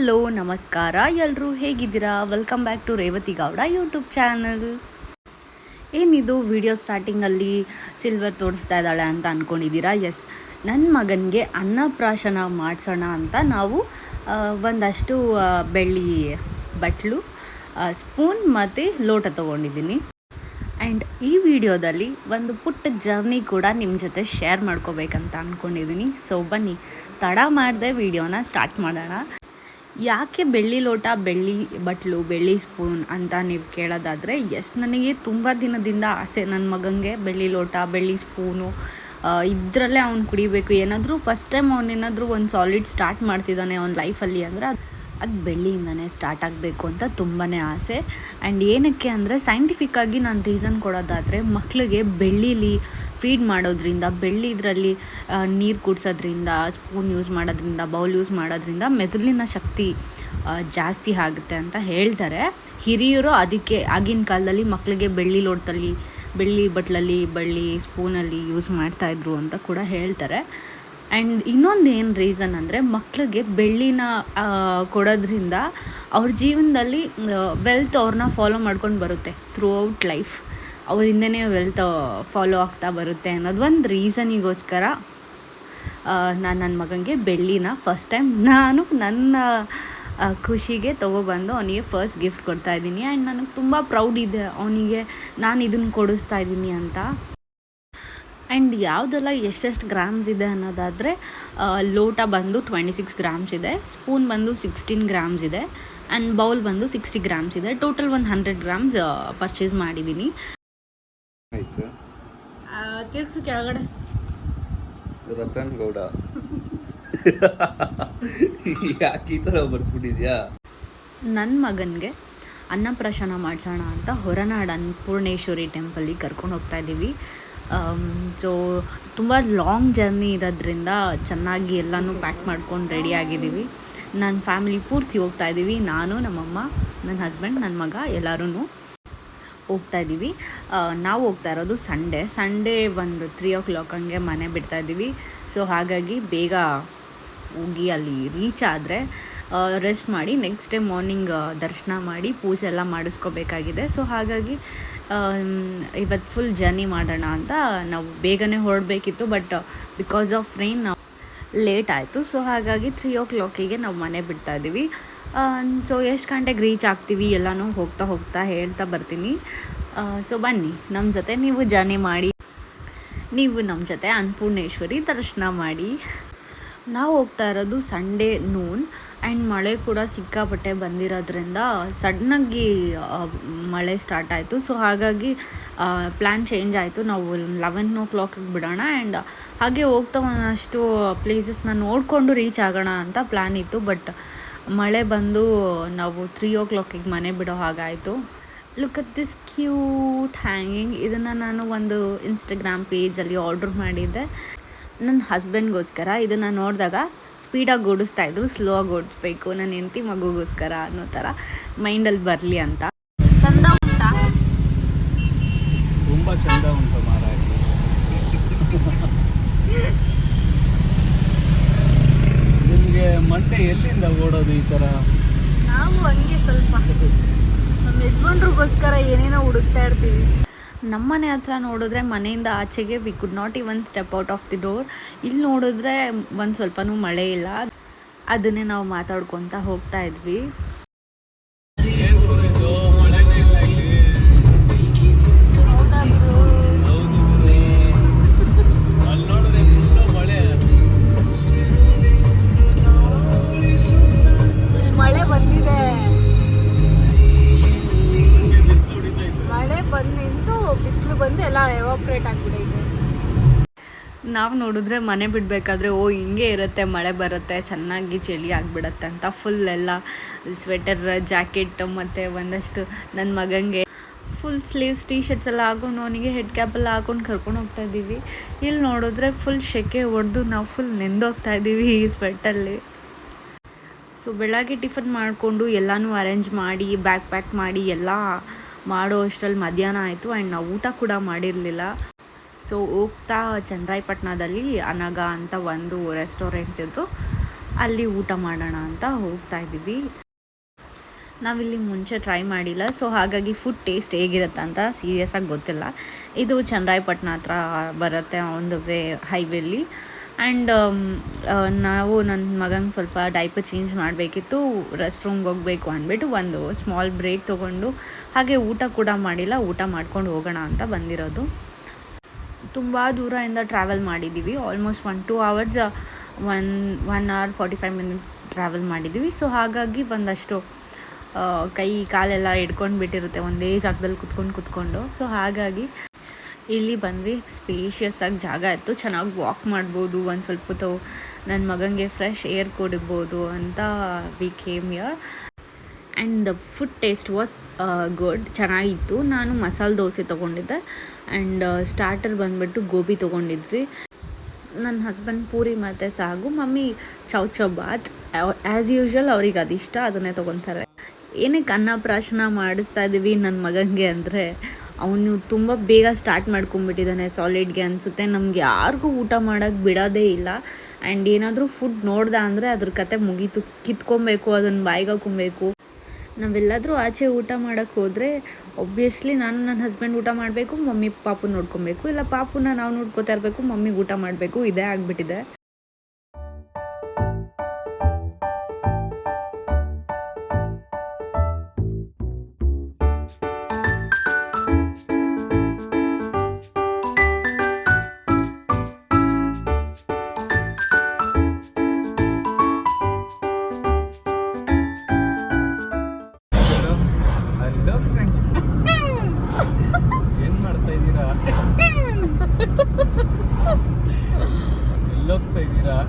Hello, ನಮಸ್ಕಾರ. ಎಲ್ಲರೂ ಹೇಗಿದ್ದೀರಾ? Welcome back to Revathi Gowda YouTube channel ಏನಿದು? ವಿಡಿಯೋ ಸ್ಟಾರ್ಟಿಂಗಲ್ಲಿ ಸಿಲ್ವರ್ ತೋರಿಸ್ತಾ ಇದ್ದಾಳೆ ಅಂತ ಅಂದ್ಕೊಂಡಿದ್ದೀರಾ ಎಸ್ ನನ್ನ ಮಗನಿಗೆ ಅನ್ನಪ್ರಾಶನ ಮಾಡಿಸೋಣ ಅಂತ ನಾವು ಒಂದಷ್ಟು ಬೆಳ್ಳಿ ಬಟ್ಲು ಸ್ಪೂನ್ ಮತ್ತು ಲೋಟ ತೊಗೊಂಡಿದ್ದೀನಿ. ಆ್ಯಂಡ್ ಈ ವಿಡಿಯೋದಲ್ಲಿ ಒಂದು ಪುಟ್ಟ ಜರ್ನಿ ಕೂಡ ನಿಮ್ಮ ಜೊತೆ ಶೇರ್ ಮಾಡ್ಕೋಬೇಕಂತ ಅಂದ್ಕೊಂಡಿದ್ದೀನಿ ಸೊ ಬನ್ನಿ, ತಡ ಮಾಡದೆ ವಿಡಿಯೋನ ಸ್ಟಾರ್ಟ್ ಮಾಡೋಣ. ಯಾಕೆ ಬೆಳ್ಳಿ ಲೋಟ, ಬೆಳ್ಳಿ ಬಟ್ಲು, ಬೆಳ್ಳಿ ಸ್ಪೂನ್ ಅಂತ ನೀವು ಕೇಳೋದಾದರೆ ಎಸ್ ನನಗೆ ತುಂಬ ದಿನದಿಂದ ಆಸೆ ನನ್ನ ಮಗನಿಗೆ ಬೆಳ್ಳಿ ಲೋಟ, ಬೆಳ್ಳಿ ಸ್ಪೂನು ಇದರಲ್ಲೇ ಅವ್ನು ಕುಡಿಬೇಕು. ಏನಾದರೂ ಫಸ್ಟ್ ಟೈಮ್ ಅವನೇನಾದರೂ ಒಂದು ಸಾಲಿಡ್ ಸ್ಟಾರ್ಟ್ ಮಾಡ್ತಿದ್ದಾನೆ ಅವ್ನ ಲೈಫಲ್ಲಿ ಅಂದರೆ ಅದು ಬೆಳ್ಳಿಯಿಂದನೇ ಸ್ಟಾರ್ಟ್ ಆಗಬೇಕು ಅಂತ ತುಂಬಾ ಆಸೆ. ಆ್ಯಂಡ್ ಏನಕ್ಕೆ ಅಂದರೆ ಸೈಂಟಿಫಿಕ್ಕಾಗಿ ನಾನು ರೀಸನ್ ಕೊಡೋದಾದರೆ ಮಕ್ಕಳಿಗೆ ಬೆಳ್ಳೀಲಿ ಫೀಡ್ ಮಾಡೋದ್ರಿಂದ ಬೆಳ್ಳಿ ಇದರಲ್ಲಿ ನೀರು ಕುಡಿಸೋದ್ರಿಂದ ಸ್ಪೂನ್ ಯೂಸ್ ಮಾಡೋದ್ರಿಂದ ಬೌಲ್ ಯೂಸ್ ಮಾಡೋದ್ರಿಂದ ಮೆದುಳಿನ ಶಕ್ತಿ ಜಾಸ್ತಿ ಆಗುತ್ತೆ ಅಂತ ಹೇಳ್ತಾರೆ. ಹಿರಿಯರು ಅದಕ್ಕೆ ಆಗಿನ ಕಾಲದಲ್ಲಿ ಮಕ್ಕಳಿಗೆ ಬೆಳ್ಳಿ ಲೋಟದಲ್ಲಿ, ಬೆಳ್ಳಿ ಬಟ್ಲಲ್ಲಿ, ಬೆಳ್ಳಿ ಸ್ಪೂನಲ್ಲಿ ಯೂಸ್ ಮಾಡ್ತಾಯಿದ್ರು ಅಂತ ಕೂಡ ಹೇಳ್ತಾರೆ. ಆ್ಯಂಡ್ ಇನ್ನೊಂದು ಏನು ರೀಸನ್ ಅಂದರೆ ಮಕ್ಕಳಿಗೆ ಬೆಳ್ಳಿನ ಕೊಡೋದ್ರಿಂದ ಅವ್ರ ಜೀವನದಲ್ಲಿ ವೆಲ್ತ್ ಅವ್ರನ್ನ ಫಾಲೋ ಮಾಡ್ಕೊಂಡು ಬರುತ್ತೆ ಥ್ರೂ ಔಟ್ ಲೈಫ್ ಅವರಿಂದನೇ ವೆಲ್ತ್ ಫಾಲೋ ಆಗ್ತಾ ಬರುತ್ತೆ ಅನ್ನೋದು ಒಂದು ರೀಸನಿಗೋಸ್ಕರ ನಾನು ನನ್ನ ಮಗನಿಗೆ ಬೆಳ್ಳಿನ ಫಸ್ಟ್ ಟೈಮ್ ನಾನು ನನ್ನ ಖುಷಿಗೆ ತೊಗೊಬಂದು ಅವನಿಗೆ ಫಸ್ಟ್ ಗಿಫ್ಟ್ ಕೊಡ್ತಾ ಇದ್ದೀನಿ. ಆ್ಯಂಡ್ ನನಗೆ ತುಂಬ ಪ್ರೌಡ್ ಇದೆ. ಅವನಿಗೆ ನಾನು ಇದನ್ನು ಕೊಡಿಸ್ತಾ ಇದ್ದೀನಿ ಅಂತ. ಆ್ಯಂಡ್ ಯಾವುದೆಲ್ಲ ಎಷ್ಟೆಷ್ಟು ಗ್ರಾಮ್ಸ್ ಇದೆ ಅನ್ನೋದಾದರೆ ಲೋಟ ಬಂದು ಟ್ವೆಂಟಿ ಸಿಕ್ಸ್ ಗ್ರಾಮ್ಸ್ ಇದೆ ಸ್ಪೂನ್ ಬಂದು ಸಿಕ್ಸ್ಟೀನ್ ಗ್ರಾಮ್ಸ್ ಇದೆ ಆ್ಯಂಡ್ ಬೌಲ್ ಬಂದು ಸಿಕ್ಸ್ಟಿ ಗ್ರಾಮ್ಸ್ ಇದೆ. ಟೋಟಲ್ ಒಂದು ಹಂಡ್ರೆಡ್ ಗ್ರಾಮ್ಸ್ ಪರ್ಚೇಸ್ ಮಾಡಿದ್ದೀನಿ ತಿರ್ಗ್ಸು ಕೆಳಗಡೆ. ರತನ್ ಗೌಡ. ಯಾಕೆ ಈ ಥರ ಬರ್ಸ್ಬಿಟ್ಟಿದ್ಯಾ ನನ್ನ ಮಗನಿಗೆ ಅನ್ನಪ್ರಾಶನ ಮಾಡಿಸೋಣ ಅಂತ ಹೊರನಾಡು ಅನ್ನಪೂರ್ಣೇಶ್ವರಿ ಟೆಂಪಲಿಗೆ ಕರ್ಕೊಂಡು ಹೋಗ್ತಾ ಇದ್ದೀವಿ ಸೊ ತುಂಬ ಲಾಂಗ್ ಜರ್ನಿ ಇರೋದ್ರಿಂದ ಚೆನ್ನಾಗಿ ಎಲ್ಲನೂ ಪ್ಯಾಕ್ ಮಾಡ್ಕೊಂಡು ರೆಡಿ ಆಗಿದ್ದೀವಿ. ನನ್ನ ಫ್ಯಾಮಿಲಿ ಪೂರ್ತಿ ಹೋಗ್ತಾ ಇದ್ದೀವಿ. ನಾನು, ನಮ್ಮಮ್ಮ ನನ್ನ ಹಸ್ಬೆಂಡ್ ನನ್ನ ಮಗ ಎಲ್ಲರೂ ಹೋಗ್ತಾ ಇದ್ದೀವಿ. ನಾವು ಹೋಗ್ತಾ ಇರೋದು ಸಂಡೇ ಸಂಡೇ ಒಂದು ತ್ರೀ ಓ ಕ್ಲಾಕ್ ಹಂಗೆ ಮನೆ ಬಿಡ್ತಾ ಇದ್ದೀವಿ. ಸೊ ಹಾಗಾಗಿ ಬೇಗ ಹೋಗಿ ಅಲ್ಲಿ ರೀಚ್ ಆದರೆ ರೆಸ್ಟ್ ಮಾಡಿ ನೆಕ್ಸ್ಟ್ ಡೇ ಮಾರ್ನಿಂಗ್ ದರ್ಶನ ಮಾಡಿ, ಪೂಜೆ ಎಲ್ಲ ಮಾಡಿಸ್ಕೋಬೇಕಾಗಿದೆ. ಸೊ ಹಾಗಾಗಿ ಇವತ್ತು ಫುಲ್ ಜರ್ನಿ ಮಾಡೋಣ ಅಂತ ನಾವು ಬೇಗನೆ ಹೊರಡಬೇಕಿತ್ತು but because of rain late ಆಯಿತು. ಸೊ ಹಾಗಾಗಿ ತ್ರೀ ಓ ಕ್ಲಾಕಿಗೆ ನಾವು ಮನೆ ಬಿಡ್ತಾ ಇದ್ದೀವಿ. ಸೊ ಎಷ್ಟು ಗಂಟೆಗೆ ರೀಚ್ ಆಗ್ತೀವಿ ಎಲ್ಲನೂ ಹೋಗ್ತಾ ಹೋಗ್ತಾ ಹೇಳ್ತಾ ಬರ್ತೀನಿ. ಸೊ ಬನ್ನಿ ನಮ್ಮ ಜೊತೆ ನೀವು ಜರ್ನಿ ಮಾಡಿ. ನೀವು ನಮ್ಮ ಜೊತೆ ಅನ್ನಪೂರ್ಣೇಶ್ವರಿ ದರ್ಶನ ಮಾಡಿ. ನಾವು ಹೋಗ್ತಾ ಇರೋದು ಸಂಡೇ ನೂನ್ ಆ್ಯಂಡ್ ಮಳೆ ಕೂಡ ಸಿಕ್ಕಾಪಟ್ಟೆ ಬಂದಿರೋದ್ರಿಂದ ಸಡನ್ನಾಗಿ ಮಳೆ ಸ್ಟಾರ್ಟ್ ಆಯಿತು. ಸೊ ಹಾಗಾಗಿ ಪ್ಲ್ಯಾನ್ ಚೇಂಜ್ ಆಯಿತು. ನಾವು ಲೆವೆನ್ ಓ ಕ್ಲಾಕಿಗೆ ಬಿಡೋಣ ಆ್ಯಂಡ್ ಹಾಗೆ ಹೋಗ್ತಾ ಒಂದಷ್ಟು ಪ್ಲೇಸಸ್ನ ನೋಡಿಕೊಂಡು ರೀಚ್ ಆಗೋಣ ಅಂತ ಪ್ಲ್ಯಾನ್ ಇತ್ತು. ಬಟ್ ಮಳೆ ಬಂದು ನಾವು ತ್ರೀ ಓ ಕ್ಲಾಕಿಗೆ ಮನೆ ಬಿಡೋ ಹಾಗಾಯಿತು. Look at this cute hanging ಇದನ್ನು ನಾನು ಒಂದು ಇನ್ಸ್ಟಾಗ್ರಾಮ್ ಪೇಜಲ್ಲಿ ಆರ್ಡ್ರ್ ಮಾಡಿದ್ದೆ. ನನ್ನ ಹಸ್ಬೆಂಡ್ಗೋಸ್ಕರ ಇದನ್ನು ನೋಡಿದಾಗ ಸ್ಪೀಡಾಗಿ ಓಡಿಸ್ತಾ ಇದ್ರು ಸ್ಲೋ ಆಗಿ ಓಡಿಸ್ಬೇಕು ನನ್ನ ಹೆಂಡತಿ ಮಗುಗೋಸ್ಕರ ಅನ್ನೋ ಥರ ಮೈಂಡಲ್ಲಿ ಬರಲಿ ಅಂತ. ಚಂದ ಉಂಟಾ? ತುಂಬ ಚಂದ ಉಂಟು ನಿಮಗೆ ಮಂಡೆ ಎಲ್ಲಿಂದ ಓಡೋದು ಈ ಥರ ನಾವು ಹಂಗೆ ಸ್ವಲ್ಪ. ನಮ್ಮ ಯಜಮಾನ್ರಿಗೋಸ್ಕರ ಏನೇನೋ ಹುಡುಕ್ತಾ ಇರ್ತೀವಿ. ನಮ್ಮನೆ ಹತ್ರ ನೋಡಿದ್ರೆ ಮನೆಯಿಂದ ಆಚೆಗೆ we could not even step out of the door ಇಲ್ಲಿ ನೋಡಿದ್ರೆ ಒಂದು ಸ್ವಲ್ಪನೂ ಮಳೆ ಇಲ್ಲ. ಅದನ್ನೇ ನಾವು ಮಾತಾಡ್ಕೊತ ಹೋಗ್ತಾ ಇದ್ವಿ. ನಾವು ನೋಡಿದ್ರೆ ಮನೆ ಬಿಡಬೇಕಾದ್ರೆ, ಓ, ಹಿಂಗೆ ಇರುತ್ತೆ, ಮಳೆ ಬರುತ್ತೆ, ಚೆನ್ನಾಗಿ ಚಳಿ ಆಗಿಬಿಡತ್ತೆ ಅಂತ ಫುಲ್ ಎಲ್ಲ ಸ್ವೆಟರ್ ಜಾಕೆಟ್ ಮತ್ತು ಒಂದಷ್ಟು ನನ್ನ ಮಗಂಗೆ ಫುಲ್ ಸ್ಲೀವ್ಸ್ ಟೀ ಶರ್ಟ್ಸ್ ಎಲ್ಲ ಹಾಕೊಂಡು ಅವನಿಗೆ ಹೆಡ್ ಕ್ಯಾಪ್ ಎಲ್ಲ ಹಾಕೊಂಡು ಕರ್ಕೊಂಡು ಹೋಗ್ತಾ ಇದ್ದೀವಿ. ಇಲ್ಲಿ ನೋಡಿದ್ರೆ ಫುಲ್ ಸೆಕೆ ಹೊಡೆದು ನಾವು ಫುಲ್ ನೆಂದೋಗ್ತಾ ಇದ್ದೀವಿ ಈ ಸ್ವೆಟ್ಟಲ್ಲಿ ಸೊ ಬೆಳಗ್ಗೆ ಟಿಫನ್ ಮಾಡಿಕೊಂಡು ಎಲ್ಲನೂ ಅರೇಂಜ್ ಮಾಡಿ ಬ್ಯಾಕ್ ಪ್ಯಾಕ್ ಮಾಡಿ, ಎಲ್ಲ ಮಾಡೋ ಅಷ್ಟರಲ್ಲಿ ಮಧ್ಯಾಹ್ನ ಆಯಿತು ಆ್ಯಂಡ್ ನಾವು ಊಟ ಕೂಡ ಮಾಡಿರಲಿಲ್ಲ. ಸೊ ಹೋಗ್ತಾ ಚನ್ನರಾಯಪಟ್ಟಣದಲ್ಲಿ ಅನಗ ಅಂತ ಒಂದು ರೆಸ್ಟೋರೆಂಟ್ ಇದ್ದು ಅಲ್ಲಿ ಊಟ ಮಾಡೋಣ ಅಂತ ಹೋಗ್ತಾ ಇದ್ದೀವಿ. ನಾವಿಲ್ಲಿ ಮುಂಚೆ ಟ್ರೈ ಮಾಡಿಲ್ಲ. ಸೊ, ಹಾಗಾಗಿ ಫುಡ್ ಟೇಸ್ಟ್ ಹೇಗಿರುತ್ತೆ ಅಂತ ಸೀರಿಯಸ್ಸಾಗಿ ಗೊತ್ತಿಲ್ಲ. ಇದು ಚನ್ನರಾಯಪಟ್ಟಣ ಹತ್ರ ಬರುತ್ತೆ ಒಂದು ವೇ ಹೈವೇಲಿ ಆ್ಯಂಡ್ ನಾವು ನನ್ನ ಮಗಂಗೆ ಸ್ವಲ್ಪ ಡೈಪರ್ ಚೇಂಜ್ ಮಾಡಬೇಕಿತ್ತು. ರೆಸ್ಟ್ ರೂಮ್ಗೆ ಹೋಗಬೇಕು ಅಂದ್ಬಿಟ್ಟು ಒಂದು ಸ್ಮಾಲ್ ಬ್ರೇಕ್ ತೊಗೊಂಡು ಹಾಗೆ ಊಟ ಕೂಡ ಮಾಡಿಲ್ಲ. ಊಟ ಮಾಡ್ಕೊಂಡು ಹೋಗೋಣ ಅಂತ ಬಂದಿರೋದು. ತುಂಬ ದೂರದಿಂದ ಟ್ರಾವೆಲ್ ಮಾಡಿದ್ದೀವಿ almost one two hours one one hour forty five minutes travel ಮಾಡಿದ್ದೀವಿ ಸೊ ಹಾಗಾಗಿ ಒಂದಷ್ಟು ಕೈ, ಕಾಲೆಲ್ಲ ಹಿಡ್ಕೊಂಡು ಬಿಟ್ಟಿರುತ್ತೆ. ಒಂದೇ ಜಾಗದಲ್ಲಿ ಕುತ್ಕೊಂಡು ಕುತ್ಕೊಂಡು. ಸೊ ಹಾಗಾಗಿ ಇಲ್ಲಿ ಬಂದ್ವಿ. ಸ್ಪೇಷಿಯಸ್ ಆಗಿ ಜಾಗ ಇತ್ತು. ಚೆನ್ನಾಗಿ ವಾಕ್ ಮಾಡ್ಬೋದು. ಒಂದು ಸ್ವಲ್ಪ ಹೊತ್ತು ನನ್ನ ಮಗನಿಗೆ ಫ್ರೆಶ್ ಏರ್ ಕೊಡಿಬೋದು ಅಂತ we came here and the food taste was good ಚೆನ್ನಾಗಿತ್ತು. ನಾನು ಮಸಾಲೆ ದೋಸೆ ತೊಗೊಂಡಿದ್ದೆ. ಆ್ಯಂಡ್ ಸ್ಟಾರ್ಟರ್ ಬಂದುಬಿಟ್ಟು ಗೋಬಿ ತೊಗೊಂಡಿದ್ವಿ. ನನ್ನ ಹಸ್ಬೆಂಡ್ ಪೂರಿ ಮತ್ತು sagu, mummy chow chow bath as usual ಅವ್ರಿಗೆ ಅದಿಷ್ಟ, ಅದನ್ನೇ ತೊಗೊತಾರೆ. ಏನಕ್ಕೆ ಅನ್ನಪ್ರಾಶನ ಮಾಡಿಸ್ತಾ ಇದ್ದೀವಿ ನನ್ನ ಮಗನಿಗೆ ಅಂದರೆ, ಅವನು ತುಂಬ ಬೇಗ ಸ್ಟಾರ್ಟ್ ಮಾಡ್ಕೊಂಬಿಟ್ಟಿದ್ದಾನೆ ಸಾಲಿಡ್ಗೆ ಅನಿಸುತ್ತೆ. ನಮ್ಗೆ ಯಾರಿಗೂ ಊಟ ಮಾಡೋಕ್ಕೆ ಬಿಡೋದೇ ಇಲ್ಲ. ಆ್ಯಂಡ್ ಏನಾದರೂ ಫುಡ್ ನೋಡ್ದೆ ಅಂದರೆ ಅದ್ರ ಕತೆ ಮುಗೀತು. ಕಿತ್ಕೊಬೇಕು, ಅದನ್ನು ಬಾಯಿಗೆ ಹಾಕೊಬೇಕು ನಾವೆಲ್ಲಾದರೂ ಆಚೆ ಊಟ ಮಾಡೋಕ್ಕೆ ಹೋದರೆ ಒಬ್ವಿಯಸ್ಲಿ ನಾನು ನನ್ನ ಹಸ್ಬೆಂಡ್ ಊಟ ಮಾಡಬೇಕು, ಮಮ್ಮಿ ಪಾಪು ನೋಡ್ಕೊಬೇಕು, ಇಲ್ಲ ಪಾಪುನ ನಾವು ನೋಡ್ಕೋತಾ ಇರಬೇಕು, ಮಮ್ಮಿಗೆ ಊಟ ಮಾಡಬೇಕು, ಇದೇ ಆಗಿಬಿಟ್ಟಿದೆ. ಎಲ್ಲೋಗ್ತಾ ಇದ್ದೀರಾ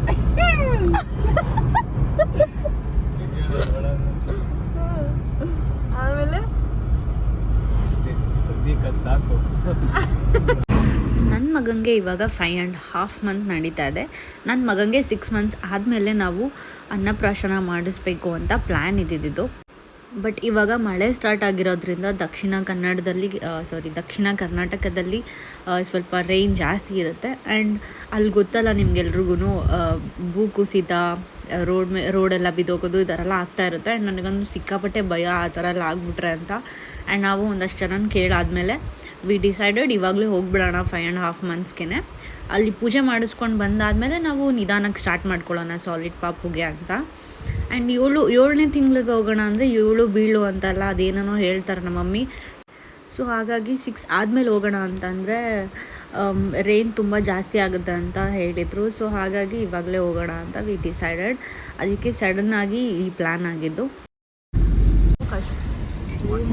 ಆಮೇಲೆ ಸದ್ಯಕ್ಕೆ ಸಾಕು. ನನ್ನ ಮಗನಿಗೆ ಇವಾಗ ಫೈವ್ ಆ್ಯಂಡ್ ಹಾಫ್ ಮಂತ್ ನಡೀತಾ ಇದೆ. ನನ್ನ ಮಗನಿಗೆ ಸಿಕ್ಸ್ ಮಂತ್ಸ್ ಆದಮೇಲೆ ನಾವು ಅನ್ನಪ್ರಾಶನ ಮಾಡಿಸ್ಬೇಕು ಅಂತ ಪ್ಲ್ಯಾನ್ ಇದ್ದಿದ್ದು. ಬಟ್ ಇವಾಗ ಮಳೆ ಸ್ಟಾರ್ಟ್ ಆಗಿರೋದ್ರಿಂದ ದಕ್ಷಿಣ ಕನ್ನಡದಲ್ಲಿ ಸಾರಿ ದಕ್ಷಿಣ ಕರ್ನಾಟಕದಲ್ಲಿ ಸ್ವಲ್ಪ ರೈನ್ ಜಾಸ್ತಿ ಇರುತ್ತೆ. ಆ್ಯಂಡ್ ಅಲ್ಲಿ ಗೊತ್ತಲ್ಲ ನಿಮ್ಗೆಲ್ರಿಗೂ ಭೂಕುಸಿತ ರೋಡ್ ಮೇ ರೋಡೆಲ್ಲ ಬಿದ್ದೋಗೋದು ಈ ಥರ ಎಲ್ಲ ಆಗ್ತಾ ಇರುತ್ತೆ. ಆ್ಯಂಡ್ ನನಗೊಂದು ಸಿಕ್ಕಾಪಟ್ಟೆ ಭಯ ಆ ಥರ ಎಲ್ಲ ಆಗ್ಬಿಟ್ರೆ ಅಂತ. ಆ್ಯಂಡ್ ನಾವು ಒಂದಷ್ಟು ಜನನ ಕೇಳಾದಮೇಲೆ ವಿ ಡಿಸೈಡೆಡ್ ಇವಾಗಲೇ ಹೋಗ್ಬಿಡೋಣ ಫೈವ್ ಆ್ಯಂಡ್ ಹಾಫ್ ಮಂತ್ಸ್ಗೆ ಅಲ್ಲಿ ಪೂಜೆ ಮಾಡಿಸ್ಕೊಂಡು ಬಂದಾದಮೇಲೆ ನಾವು ನಿಧಾನಕ್ಕೆ ಸ್ಟಾರ್ಟ್ ಮಾಡ್ಕೊಳ್ಳೋಣ ಸಾಲಿಡ್ ಪಾಪುಗೆ ಅಂತ. ಆ್ಯಂಡ್ ಏಳು, ಏಳನೇ ತಿಂಗಳಿಗೆ ಹೋಗೋಣ ಅಂದರೆ ಏಳು ಬೀಳು ಅಂತಲ್ಲ, ಅದೇನೇನೋ ಹೇಳ್ತಾರೆ ನಮ್ಮ ಮಮ್ಮಿ ಸೊ ಹಾಗಾಗಿ ಸಿಕ್ಸ್ ಆದಮೇಲೆ ಹೋಗೋಣ ಅಂತಂದರೆ ರೇನ್ ತುಂಬ ಜಾಸ್ತಿ ಆಗುತ್ತೆ ಅಂತ ಹೇಳಿದರು. ಸೊ ಹಾಗಾಗಿ ಇವಾಗಲೇ ಹೋಗೋಣ ಅಂತ ವಿ ಡಿಸೈಡೆಡ್ ಅದಕ್ಕೆ ಸಡನ್ನಾಗಿ ಈ ಪ್ಲ್ಯಾನ್ ಆಗಿದ್ದು.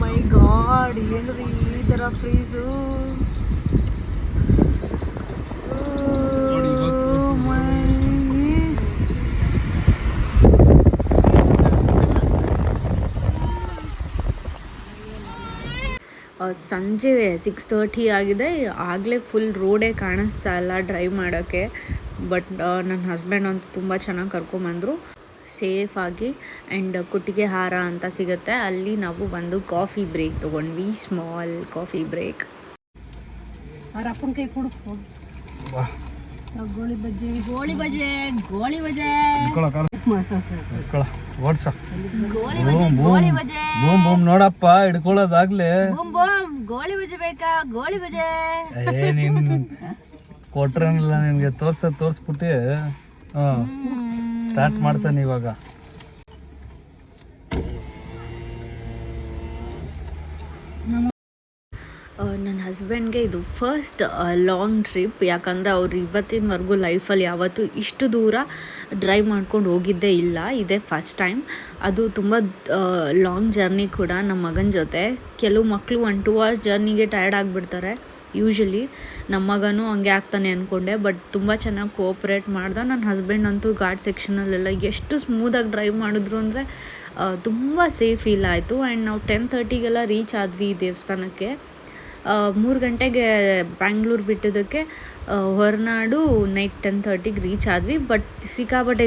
ಮೈ ಗಾಡ್ ಏನ್ರಿ ಈ ಥರ ಫ್ರೀಸು ಸಂಜೆ ಸಿಕ್ಸ್ ತರ್ಟಿ ಆಗಿದೆ. ಆಗಲೇ ಫುಲ್ ರೋಡೇ ಕಾಣಿಸ್ತಾ ಇಲ್ಲ ಡ್ರೈವ್ ಮಾಡೋಕ್ಕೆ ಬಟ್ ನನ್ನ ಹಸ್ಬೆಂಡ್ ಅಂತೂ ತುಂಬ ಚೆನ್ನಾಗಿ ಕರ್ಕೊಂಬಂದರು. ಸೇಫಾಗಿ ಆ್ಯಂಡ್ ಕುಟ್ಟಿಗೆ ಹಾರ ಅಂತ ಸಿಗುತ್ತೆ. ಅಲ್ಲಿ ನಾವು ಬಂದು ಕಾಫಿ ಬ್ರೇಕ್ ತೊಗೊಂಡ್ವಿ. ಸ್ಮಾಲ್ ಕಾಫಿ ಬ್ರೇಕ್ ಅವ್ರ ಅಪ್ಪನ ಕೈ ಕೊಡು ಬಾ. ಗೋಳಿ ಬಜ್ಜಿ. ಗೋಳಿ baje goli baje. ಓಡ್ಸ. Goli boom boom. Boom ನೋಡಪ್ಪ ಹಿಡ್ಕೊಳ್ಳೋದಾಗ್ಲಿ. Boom boom. ಗೋಳಿ ಬಜೆ ಬೇಕಾ? ಗೋಳಿ ಬಜೆ ಏ ನಿನ್ ಕೊಟ್ರಂಗಿಲ್ಲ ನಿನ್ಗೆ. ತೋರ್ಸ ತೋರ್ಸ್ಬಿಟ್ಟು. ಹ್ಮ್. ಸ್ಟಾರ್ಟ್ ಮಾಡ್ತಾನೆ ಇವಾಗ ನನ್ನ ಹಸ್ಬೆಂಡ್ಗೆ ಇದು ಫಸ್ಟ್ ಲಾಂಗ್ ಟ್ರಿಪ್ ಯಾಕಂದರೆ ಅವ್ರು ಇವತ್ತಿನವರೆಗೂ ಲೈಫಲ್ಲಿ ಯಾವತ್ತೂ ಇಷ್ಟು ದೂರ ಡ್ರೈವ್ ಮಾಡ್ಕೊಂಡು ಹೋಗಿದ್ದೇ ಇಲ್ಲ. ಇದೇ ಫಸ್ಟ್ ಟೈಮ್ ಅದು ತುಂಬ ಲಾಂಗ್ ಜರ್ನಿ ಕೂಡ ನಮ್ಮ ಮಗನ ಜೊತೆ. ಕೆಲವು ಮಕ್ಕಳು ಒನ್ ಟೂ ಅವರ್ಸ್ ಜರ್ನಿಗೆ ಟಯರ್ಡ್ ಆಗಿಬಿಡ್ತಾರೆ. ಯೂಶಲಿ ನಮ್ಮ ಮಗನೂ ಹಂಗೆ ಆಗ್ತಾನೆ ಅಂದ್ಕೊಂಡೆ ಬಟ್ ತುಂಬ ಚೆನ್ನಾಗಿ ಕೋಆಪ್ರೇಟ್ ಮಾಡ್ದೆ. ನನ್ನ ಹಸ್ಬೆಂಡ್ ಅಂತೂ ಘಾಟ್ ಸೆಕ್ಷನಲ್ಲೆಲ್ಲ ಎಷ್ಟು ಸ್ಮೂದಾಗಿ ಡ್ರೈವ್ ಮಾಡಿದ್ರು ಅಂದರೆ ತುಂಬ ಸೇಫ್ ಫೀಲ್ ಆಯಿತು. ಆ್ಯಂಡ್ ನಾವು ಟೆನ್ ತರ್ಟಿಗೆಲ್ಲ ರೀಚ್ ಆದ್ವಿ ದೇವಸ್ಥಾನಕ್ಕೆ. ಮೂರು ಗಂಟೆಗೆ ಬ್ಯಾಂಗ್ಳೂರು ಬಿಟ್ಟಿದ್ದಕ್ಕೆ ಹೊರನಾಡು ನೈಟ್ ಟೆನ್ ತರ್ಟಿಗೆ ರೀಚ್ ಆದ್ವಿ ಬಟ್ ಸಿಕ್ಕಾಪಟ್ಟೆ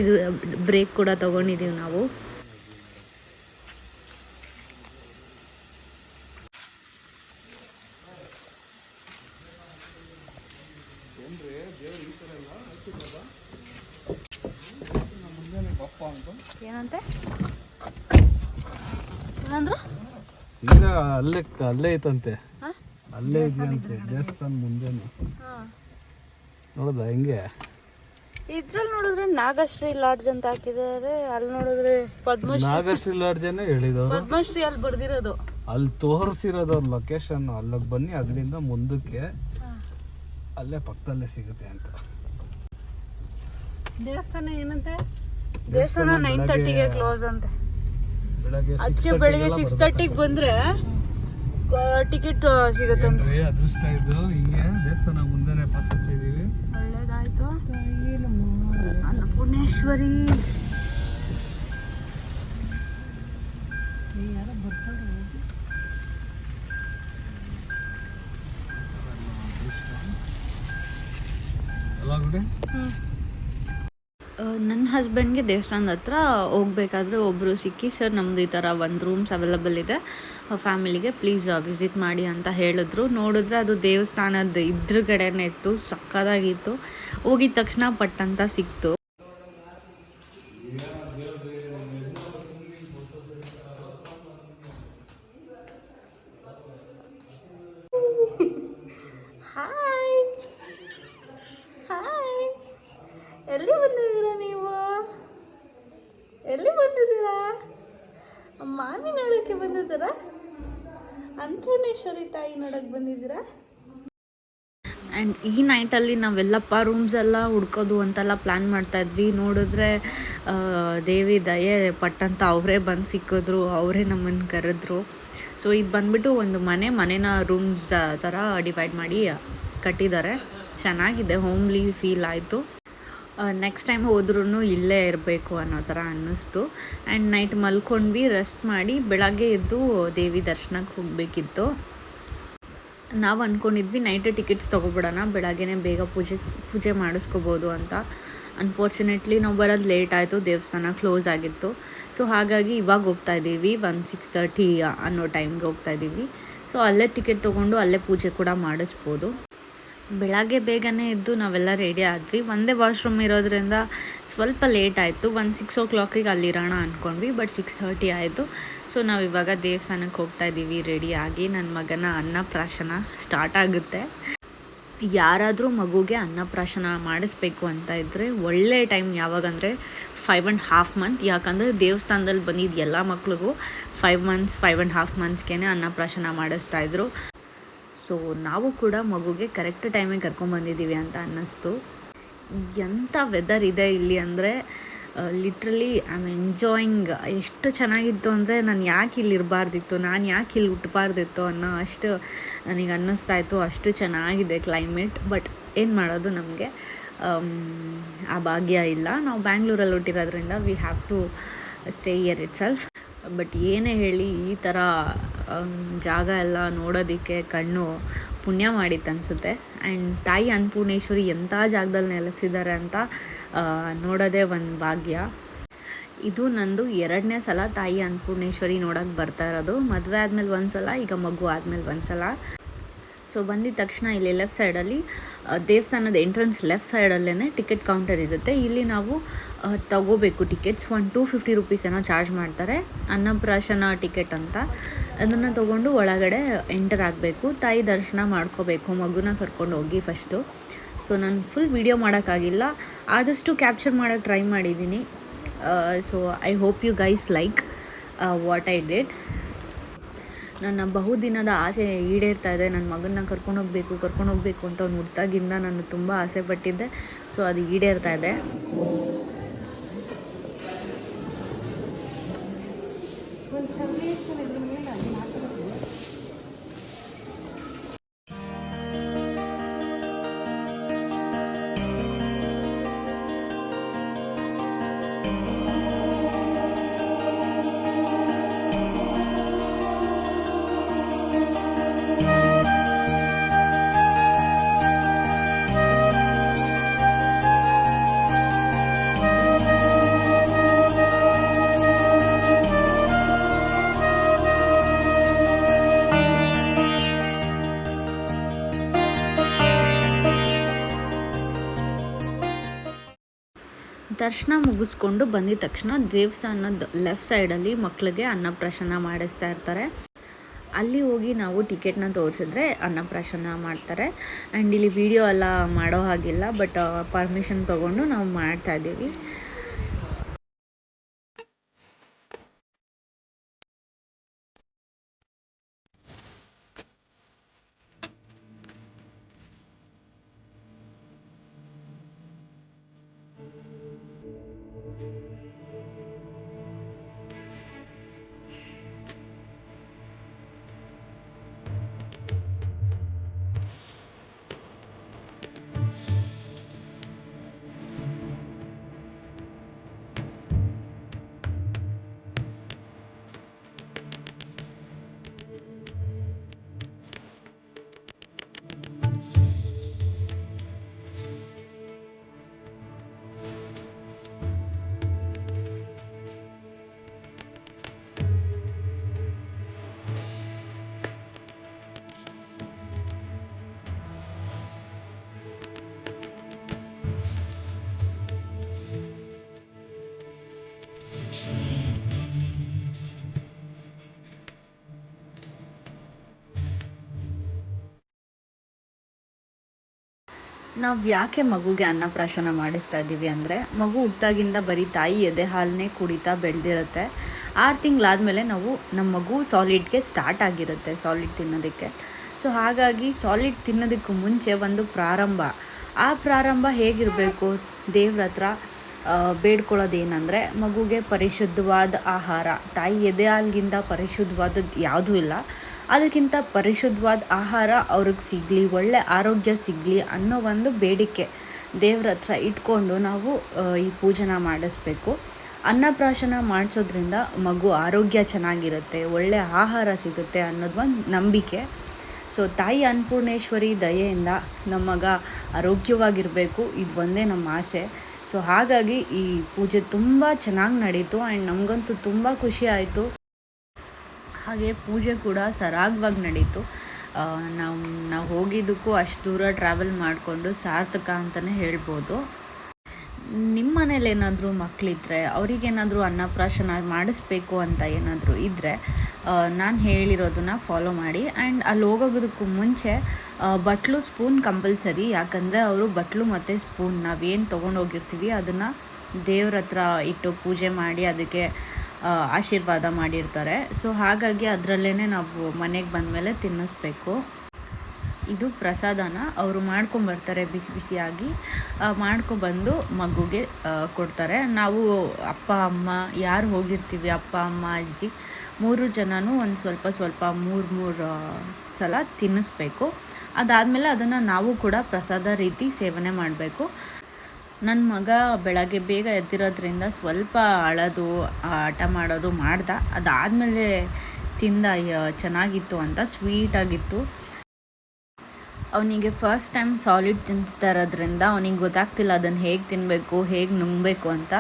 ಬ್ರೇಕ್ ಕೂಡ ತೊಗೊಂಡಿದ್ದೀವಿ ನಾವು. ಏನಂತೆ? ಏನಂದ್ರು? ಸೀದಾ ಅಲ್ಲೇ ಅಲ್ಲೇ ಐತಂತೆ ಹಾಂ? ಅಲ್ಲೇ ಇದೆಯಂತೆ ದೇವಸ್ಥಾನ ಮುಂದೆನೆ? ನೋಡೋದ ಹೆಂಗೆ? ಇದ್ರಲ್ಲಿ ನೋಡಿದ್ರೆ ನಾಗಶ್ರೀ ಲಾಡ್ಜ್ ಅಂತ ಹಾಕಿದ್ದಾರೆ. ಅಲ್ಲಿ ನೋಡಿದ್ರೆ ಪದ್ಮಶ್ರೀ. ನಾಗಶ್ರೀ ಅನ್ನೇ ಹೇಳಿದವರು? ಪದ್ಮಶ್ರೀ ಅಲ್ಲಿ ಬರ್ದಿರೋದು ಅಲ್ಲಿ ತೋರಿಸಿರೋದು ಅವ್ರ ಲೊಕೇಶನ್ ಅಲ್ಲಿಗೆ ಬನ್ನಿ ಅದರಿಂದ ಮುಂದಕ್ಕೆ ಅಲ್ಲೇ ಪಕ್ಕದಲ್ಲೇ ಸಿಗುತ್ತೆ ಅಂತ. ದೇವಸ್ಥಾನ ಏನಂತೆ? ದೇವಸ್ಥಾನ ನೈನ್ ತರ್ಟಿಗೆ ಕ್ಲೋಸ್ ಅಂತೆ. ಅದಕ್ಕೆ ಬೆಳಿಗ್ಗೆ ಸಿಕ್ಸ್ ತರ್ಟಿಗೆ ಬಂದ್ರೆ ಟಿಕೆಟ್ ಸಿಗುತ್ತೆ ಏನ್ರಿ ಅದೃಷ್ಟ ಇದು ಹಿಂಗೆ ದೇವಸ್ಥಾನ ಮುಂದೆನೆ ಪಾಸ್ ಹತ್ತಿದೀವಿ ಒಳ್ಳೇದಾಯ್ತು. ಅನ್ನಪೂರ್ಣೇಶ್ವರಿ ಯಾರೋ ಬರ್ತಾರೆ. ಅಲ್ಲ ಗುಡಿ? ನನ್ನ ಹಸ್ಬೆಂಡ್ಗೆ ದೇವಸ್ಥಾನದ ಹತ್ರ ಹೋಗ್ಬೇಕಾದ್ರೆ ಒಬ್ಬರು ಸಿಕ್ಕಿ ಸರ್ ನಮ್ದು ಈ ಥರ ಒಂದು ರೂಮ್ಸ್ ಅವೈಲಬಲ್ ಇದೆ. ಫ್ಯಾಮಿಲಿಗೆ ಪ್ಲೀಸ್ ವಿಸಿಟ್ ಮಾಡಿ ಅಂತ ಹೇಳಿದ್ರು. ನೋಡಿದ್ರೆ ಅದು ದೇವಸ್ಥಾನದ ಇದ್ರಗಡೆನೇ ಇತ್ತು ಸಕ್ಕದಾಗಿತ್ತು ಹೋಗಿದ ತಕ್ಷಣ ಪಟ್ಟಂತ ಸಿಕ್ತು. ಹಾಯ್ ಹಾಯ್ ಎಲ್ಲಿ ಬಂದಿದ್ದೀರಾ ನೀವು? ಎಲ್ಲಿ ಬಂದಿದ್ದೀರಾ? ಮಾವಿನ ನೋಡೋಕ್ಕೆ ಬಂದಿದ್ದೀರಾ? ಅನ್ನಪೂರ್ಣೇಶ್ವರಿ ತಾಯಿ ನೋಡಕ್ ಬಂದಿದ್ದೀರಾ? ಆ್ಯಂಡ್ ಈ ನೈಟಲ್ಲಿ ನಾವೆಲ್ಲಪ್ಪ ರೂಮ್ಸ್ ಎಲ್ಲ ಹುಡ್ಕೋದು ಅಂತೆಲ್ಲ ಪ್ಲ್ಯಾನ್ ಮಾಡ್ತಾಯಿದ್ವಿ ನೋಡಿದ್ರೆ ದೇವಿ ದಯೆ ಪಟ್ಟಂತ ಅವರೇ ಬಂದು ಸಿಕ್ಕಿದ್ರು, ಅವರೇ ನಮ್ಮನ್ನು ಕರೆದ್ರು. ಸೊ ಇದು ಬಂದ್ಬಿಟ್ಟು ಒಂದು ಮನೆ, ಮನೇನ ರೂಮ್ಸ್ ಥರ ಡಿವೈಡ್ ಮಾಡಿ ಕಟ್ಟಿದ್ದಾರೆ. ಚೆನ್ನಾಗಿದೆ ಹೋಮ್ಲಿ ಫೀಲ್ ಆಯಿತು. ನೆಕ್ಸ್ಟ್ ಟೈಮ್ ಹೋದ್ರೂ ಇಲ್ಲೇ ಇರಬೇಕು ಅನ್ನೋ ಥರ ಅನ್ನಿಸ್ತು. ಆ್ಯಂಡ್ ನೈಟ್ ಮಲ್ಕೊಂಡ್ವಿ ರೆಸ್ಟ್ ಮಾಡಿ ಬೆಳಗ್ಗೆ ಎದ್ದು ದೇವಿ ದರ್ಶನಕ್ಕೆ ಹೋಗಬೇಕಿತ್ತು. ನಾವು ಅಂದ್ಕೊಂಡಿದ್ವಿ ನೈಟ್ ಟಿಕೆಟ್ಸ್ ತೊಗೊಬಿಡೋಣ, ಬೆಳಗ್ಗೆನೇ ಬೇಗ ಪೂಜೆ ಪೂಜೆ ಮಾಡಿಸ್ಕೋಬೋದು ಅಂತ. ಅನ್ಫಾರ್ಚುನೇಟ್ಲಿ ನಾವು ಬರೋದು ಲೇಟ್ ಆಯಿತು, ದೇವಸ್ಥಾನ ಕ್ಲೋಸ್ ಆಗಿತ್ತು. ಸೊ ಹಾಗಾಗಿ ಇವಾಗ ಹೋಗ್ತಾ ಇದ್ದೀವಿ ಒನ್ ಸಿಕ್ಸ್ ತರ್ಟಿ ಅನ್ನೋ ಟೈಮ್ಗೆ ಹೋಗ್ತಾ ಇದ್ದೀವಿ. ಸೊ ಅಲ್ಲೇ ಟಿಕೆಟ್ ತೊಗೊಂಡು ಅಲ್ಲೇ ಪೂಜೆ ಕೂಡ ಮಾಡಿಸ್ಬೋದು. ಬೆಳಗ್ಗೆ ಬೇಗನೆ ಎದ್ದು ನಾವೆಲ್ಲ ರೆಡಿ ಆದ್ವಿ. ಒಂದೇ ವಾಶ್ರೂಮ್ ಇರೋದ್ರಿಂದ ಸ್ವಲ್ಪ ಲೇಟ್ ಆಯಿತು. ಒಂದು ಸಿಕ್ಸ್ ಓ ಕ್ಲಾಕಿಗೆ ಅಲ್ಲಿರೋಣ ಅಂದ್ಕೊಂಡ್ವಿ ಬಟ್ ಸಿಕ್ಸ್ ಥರ್ಟಿ ಆಯಿತು. ಸೊ ನಾವು ಇವಾಗ ದೇವಸ್ಥಾನಕ್ಕೆ ಹೋಗ್ತಾ ಇದ್ದೀವಿ ರೆಡಿಯಾಗಿ ನನ್ನ ಮಗನ ಅನ್ನಪ್ರಾಶನ ಸ್ಟಾರ್ಟ್ ಆಗುತ್ತೆ. ಯಾರಾದರೂ ಮಗುಗೆ ಅನ್ನಪ್ರಾಶನ ಮಾಡಿಸ್ಬೇಕು ಅಂತ ಇದ್ದರೆ ಒಳ್ಳೆ ಟೈಮ್ ಯಾವಾಗಂದರೆ ಫೈವ್ ಆ್ಯಂಡ್ ಹಾಫ್ ಮಂತ್ ಯಾಕಂದರೆ ದೇವಸ್ಥಾನದಲ್ಲಿ ಬಂದಿದ್ದ ಎಲ್ಲ ಮಕ್ಳಿಗೂ five months five and half ಮಂತ್ಸ್ಗೆ ಅನ್ನಪ್ರಾಶನ ಮಾಡಿಸ್ತಾಯಿದ್ರು ಸೊ ನಾವು ಕೂಡ ಮಗುಗೆ ಕರೆಕ್ಟ್ ಟೈಮಿಗೆ ಕರ್ಕೊಂಡ್ಬಂದಿದ್ದೀವಿ ಅಂತ ಅನ್ನಿಸ್ತು. ಎಂಥ ವೆದರ್ ಇದೆ ಇಲ್ಲಿ ಅಂದರೆ ಲಿಟ್ರಲಿ ಐ ಆಮ್ ಎಂಜಾಯಿಂಗ್ ಎಷ್ಟು ಚೆನ್ನಾಗಿತ್ತು ಅಂದರೆ ನಾನು ಯಾಕೆ ಇಲ್ಲಿ ಇರಬಾರ್ದಿತ್ತು, ನಾನು ಯಾಕೆ ಇಲ್ಲಿ ಹುಟ್ಟಬಾರ್ದಿತ್ತು ಅನ್ನೋ ಅಷ್ಟು ನನಗೆ ಅನ್ನಿಸ್ತಾ ಇತ್ತು, ಅಷ್ಟು ಚೆನ್ನಾಗಿದೆ ಕ್ಲೈಮೇಟ್ ಬಟ್ ಏನು ಮಾಡೋದು ನಮಗೆ? ಆ ಭಾಗ್ಯ ಇಲ್ಲ. ನಾವು ಬ್ಯಾಂಗ್ಳೂರಲ್ಲಿ ಹುಟ್ಟಿರೋದ್ರಿಂದ we have to stay here itself but ಏನೇ ಹೇಳಿ ಈ ಥರ ಜಾಗ ಎಲ್ಲ ನೋಡೋದಕ್ಕೆ ಕಣ್ಣು ಪುಣ್ಯ ಮಾಡಿತ್ತು ಅನಿಸುತ್ತೆ. ಆ್ಯಂಡ್ ತಾಯಿ ಅನ್ನಪೂರ್ಣೇಶ್ವರಿ ಎಂಥ ಜಾಗದಲ್ಲಿ ನೆಲೆಸಿದ್ದಾರೆ ಅಂತ ನೋಡೋದೇ ಒಂದು ಭಾಗ್ಯ. ಇದು ನಂದು ಎರಡನೇ ಸಲ ತಾಯಿ ಅನ್ನಪೂರ್ಣೇಶ್ವರಿ ನೋಡೋಕ್ಕೆ ಬರ್ತಾ ಇರೋದು. ಮದುವೆ ಆದಮೇಲೆ ಒಂದು ಸಲ ಈಗ ಮಗು ಆದಮೇಲೆ ಒಂದು ಸಲ ಸೊ ಬಂದಿದ ತಕ್ಷಣ ಇಲ್ಲಿ ಲೆಫ್ಟ್ ಸೈಡಲ್ಲಿ ದೇವಸ್ಥಾನದ ಎಂಟ್ರೆನ್ಸ್ ಲೆಫ್ಟ್ ಸೈಡಲ್ಲೇ ಟಿಕೆಟ್ ಕೌಂಟರ್ ಇರುತ್ತೆ. ಇಲ್ಲಿ ನಾವು ತಗೋಬೇಕು tickets one two fifty rupees ಏನೋ ಚಾರ್ಜ್ ಮಾಡ್ತಾರೆ. ಅನ್ನಪ್ರಾಶನ ಟಿಕೆಟ್ ಅಂತ. ಅದನ್ನು ತೊಗೊಂಡು ಒಳಗಡೆ ಎಂಟರ್ ಆಗಬೇಕು. ತಾಯಿ ದರ್ಶನ ಮಾಡ್ಕೋಬೇಕು. ಮಗುನ ಕರ್ಕೊಂಡು ಹೋಗಿ ಫಸ್ಟು ಸೊ ನಾನು ಫುಲ್ ವೀಡಿಯೋ ಮಾಡೋಕ್ಕಾಗಿಲ್ಲ. ಆದಷ್ಟು ಕ್ಯಾಪ್ಚರ್ ಮಾಡೋಕ್ಕೆ ಟ್ರೈ ಮಾಡಿದ್ದೀನಿ. So I hope you guys like what I did ನನ್ನ ಬಹುದಿನದ ಆಸೆ ಈಡೇರ್ತಾ ಇದೆ. ನನ್ನ ಮಗನ್ನ ಕರ್ಕೊಂಡು ಹೋಗಬೇಕು ಕರ್ಕೊಂಡು ಹೋಗಬೇಕು ಅಂತ ಅವ್ನು ಹುಟ್ಟಾಗಿಂದ ನಾನು ತುಂಬ ಆಸೆ ಪಟ್ಟಿದ್ದೆ ಸೊ ಅದು ಈಡೇರ್ತಾ ಇದೆ. ದರ್ಶನ ಮುಗಿಸ್ಕೊಂಡು ಬಂದಿದ ತಕ್ಷಣ ದೇವಸ್ಥಾನದ ಲೆಫ್ಟ್ ಸೈಡಲ್ಲಿ ಮಕ್ಕಳಿಗೆ ಅನ್ನಪ್ರಾಶನ ಮಾಡಿಸ್ತಾ ಇರ್ತಾರೆ. ಅಲ್ಲಿ ಹೋಗಿ ನಾವು ಟಿಕೆಟ್ನ ತೋರಿಸಿದ್ರೆ ಅನ್ನಪ್ರಾಶನ ಮಾಡ್ತಾರೆ. ಆ್ಯಂಡ್ ಇಲ್ಲಿ ವಿಡಿಯೋ ಎಲ್ಲ ಮಾಡೋ ಹಾಗಿಲ್ಲ ಬಟ್ ಪರ್ಮಿಷನ್ ತೊಗೊಂಡು ನಾವು ಮಾಡ್ತಾ ನಾವು ಯಾಕೆ ಮಗುಗೆ ಅನ್ನಪ್ರಾಶನ ಮಾಡಿಸ್ತಾ ಇದ್ದೀವಿ ಅಂದರೆ, ಮಗು ಹುಟ್ಟಾಗಿಂದ ಬರೀ ತಾಯಿ ಎದೆ ಹಾಲನ್ನೇ ಕುಡಿತಾ ಬೆಳೆದಿರುತ್ತೆ. ಆರು ತಿಂಗಳಾದಮೇಲೆ ನಾವು ನಮ್ಮ ಮಗು ಸಾಲಿಡ್ಗೆ ಸ್ಟಾರ್ಟ್ ಆಗಿರುತ್ತೆ, ಸಾಲಿಡ್ ತಿನ್ನೋದಕ್ಕೆ. ಸೊ ಹಾಗಾಗಿ ಸಾಲಿಡ್ ತಿನ್ನೋದಕ್ಕೂ ಮುಂಚೆ ಒಂದು ಪ್ರಾರಂಭ. ಆ ಪ್ರಾರಂಭ ಹೇಗಿರಬೇಕು? ದೇವ್ರ ಹತ್ರ ಬೇಡ್ಕೊಳ್ಳೋದೇನಂದರೆ ಮಗುಗೆ ಪರಿಶುದ್ಧವಾದ ಆಹಾರ. ತಾಯಿ ಎದೆ ಹಾಲ್ಗಿಂತ ಪರಿಶುದ್ಧವಾದದ್ದು ಯಾವುದೂ ಇಲ್ಲ. ಅದಕ್ಕಿಂತ ಪರಿಶುದ್ಧವಾದ ಆಹಾರ ಅವ್ರಿಗೆ ಸಿಗಲಿ, ಒಳ್ಳೆ ಆರೋಗ್ಯ ಸಿಗಲಿ ಅನ್ನೋ ಒಂದು ಬೇಡಿಕೆ ದೇವ್ರ ಹತ್ರ ಇಟ್ಕೊಂಡು ನಾವು ಈ ಪೂಜೆನ ಮಾಡಿಸ್ಬೇಕು. ಅನ್ನಪ್ರಾಶನ ಮಾಡಿಸೋದ್ರಿಂದ ಮಗು ಆರೋಗ್ಯ ಚೆನ್ನಾಗಿರುತ್ತೆ, ಒಳ್ಳೆ ಆಹಾರ ಸಿಗುತ್ತೆ ಅನ್ನೋದು ಒಂದು ನಂಬಿಕೆ. ಸೊ, ತಾಯಿ ಅನ್ನಪೂರ್ಣೇಶ್ವರಿ ದಯೆಯಿಂದ ನಮ್ಮ ಮಗ ಆರೋಗ್ಯವಾಗಿರಬೇಕು, ಇದು ಒಂದೇ ನಮ್ಮ ಆಸೆ. ಸೊ, ಹಾಗಾಗಿ ಈ ಪೂಜೆ ತುಂಬ ಚೆನ್ನಾಗಿ ನಡೀತು ಆ್ಯಂಡ್ ನಮಗಂತೂ ತುಂಬ ಖುಷಿ ಆಯಿತು. ಹಾಗೆ ಪೂಜೆ ಕೂಡ ಸರಾಗವಾಗಿ ನಡೀತು. ನಾವು ನಾವು ಹೋಗಿದ್ದಕ್ಕೂ ಅಷ್ಟು ದೂರ ಟ್ರಾವೆಲ್ ಮಾಡಿಕೊಂಡು ಸಾರ್ಥಕ ಅಂತಲೇ ಹೇಳ್ಬೋದು. ನಿಮ್ಮ ಮನೇಲಿ ಏನಾದರೂ ಮಕ್ಕಳಿದ್ರೆ ಅವರಿಗೇನಾದರೂ ಅನ್ನಪ್ರಾಶನ ಮಾಡಿಸ್ಬೇಕು ಅಂತ ಏನಾದರೂ ಇದ್ದರೆ ನಾನು ಹೇಳಿರೋದನ್ನ ಫಾಲೋ ಮಾಡಿ. ಆ್ಯಂಡ್ ಅಲ್ಲಿ ಹೋಗೋದಕ್ಕೂ ಮುಂಚೆ ಬಟ್ಲು ಸ್ಪೂನ್ ಕಂಪಲ್ಸರಿ ಯಾಕಂದರೆ ಅವರು ಬಟ್ಲು ಮತ್ತು ಸ್ಪೂನ್ ನಾವೇನು ತೊಗೊಂಡೋಗಿರ್ತೀವಿ ಅದನ್ನು ದೇವ್ರ ಹತ್ರ ಇಟ್ಟು ಪೂಜೆ ಮಾಡಿ, ಅದಕ್ಕೆ ಆಶೀರ್ವಾದ ಮಾಡಿರ್ತಾರೆ. ಸೊ ಹಾಗಾಗಿ ಅದರಲ್ಲೇ ನಾವು ಮನೆಗೆ ಬಂದಮೇಲೆ ತಿನ್ನಿಸ್ಬೇಕು. ಇದು ಪ್ರಸಾದನ ಅವರು ಮಾಡ್ಕೊಂಬರ್ತಾರೆ ಬಿಸಿ ಬಿಸಿಯಾಗಿ. ಮಾಡ್ಕೊಬಂದು ಮಗುಗೆ ಕೊಡ್ತಾರೆ. ನಾವು ಅಪ್ಪ, ಅಮ್ಮ, ಯಾರು ಹೋಗಿರ್ತೀವಿ, ಅಪ್ಪ, ಅಮ್ಮ, ಅಜ್ಜಿ, ಮೂರು ಜನನೂ ಒಂದು ಸ್ವಲ್ಪ ಸ್ವಲ್ಪ ಮೂರು ಮೂರು ಸಲ ತಿನ್ನಿಸ್ಬೇಕು. ಅದಾದಮೇಲೆ ಅದನ್ನು ನಾವು ಕೂಡ ಪ್ರಸಾದ ರೀತಿ ಸೇವನೆ ಮಾಡಬೇಕು. ನನ್ನ ಮಗ ಬೆಳಗ್ಗೆ ಬೇಗ ಎದ್ದಿರೋದ್ರಿಂದ ಸ್ವಲ್ಪ ಅಳೋದು, ಆಟ ಮಾಡೋದು ಮಾಡ್ದ. ಅದಾದಮೇಲೆ ತಿಂದ ಚೆನ್ನಾಗಿತ್ತು ಅಂತ ಸ್ವೀಟಾಗಿತ್ತು ಅವನಿಗೆ ಫಸ್ಟ್ ಟೈಮ್ ಸಾಲಿಡ್ ತಿನ್ನಿಸ್ತಾ ಇರೋದ್ರಿಂದ ಅವನಿಗೆ ಗೊತ್ತಾಗ್ತಿಲ್ಲ ಅದನ್ನು ಹೇಗೆ ತಿನ್ನಬೇಕು ಹೇಗೆ ನುಂಗಬೇಕು ಅಂತ.